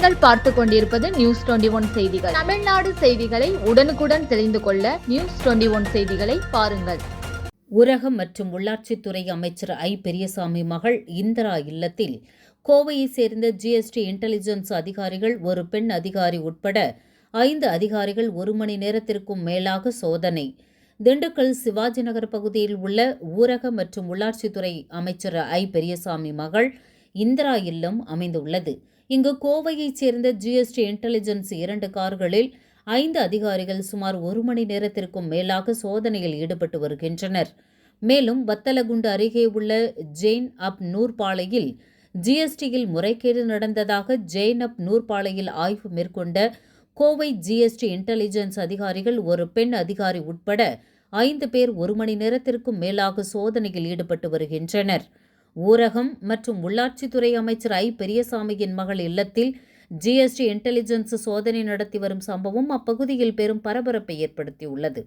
பார்த்து கொண்டிருப்பது news twenty one செய்திகள். தமிழ்நாடு செய்திகளை உடனுக்குடன் தெரிந்து கொள்ள நியூஸ் டுவெண்டி ஒன் செய்திகளை பாருங்கள். ஊரகம் மற்றும் உள்ளாட்சித்துறை அமைச்சர் ஐ. பெரியசாமி மகள் இந்திரா இல்லத்தில் கோவையை சேர்ந்த ஜிஎஸ்டி இன்டெலிஜென்ஸ் அதிகாரிகள் ஒரு பெண் அதிகாரி உட்பட ஐந்து அதிகாரிகள் ஒரு மணி நேரத்திற்கும் மேலாக சோதனை. திண்டுக்கல் சிவாஜி நகர் பகுதியில் உள்ள ஊரக மற்றும் உள்ளாட்சித்துறை அமைச்சர் ஐ. பெரியசாமி மகள் இந்திரா இல்லம் அமைந்துள்ளது. இங்கு கோவையைச் சேர்ந்த ஜிஎஸ்டி இன்டெலிஜென்ஸ் இரண்டு கார்களில் ஐந்து அதிகாரிகள் சுமார் ஒரு மணி நேரத்திற்கும் மேலாக சோதனையில் ஈடுபட்டு வருகின்றனர். மேலும் வத்தலகுண்டு அருகே உள்ள ஜெயின் அப் நூர்பாலையில் ஜிஎஸ்டியில் முறைகேடு நடந்ததாக ஜெயின் அப் நூர்பாலையில் ஆய்வு மேற்கொண்ட கோவை ஜிஎஸ்டி இன்டெலிஜென்ஸ் அதிகாரிகள் ஒரு பெண் அதிகாரி உட்பட ஐந்து பேர் ஒரு மணி நேரத்திற்கும் மேலாக சோதனையில் ஈடுபட்டு வருகின்றனர். ஊரகம் மற்றும் உள்ளாட்சித்துறை அமைச்சர் ஐ. பெரியசாமியின் மகள் இல்லத்தில் ஜிஎஸ்டி இன்டெலிஜென்ஸ் சோதனை நடத்தி வரும் சம்பவம் அப்பகுதியில் பெரும் பரபரப்பை ஏற்படுத்தியுள்ளது.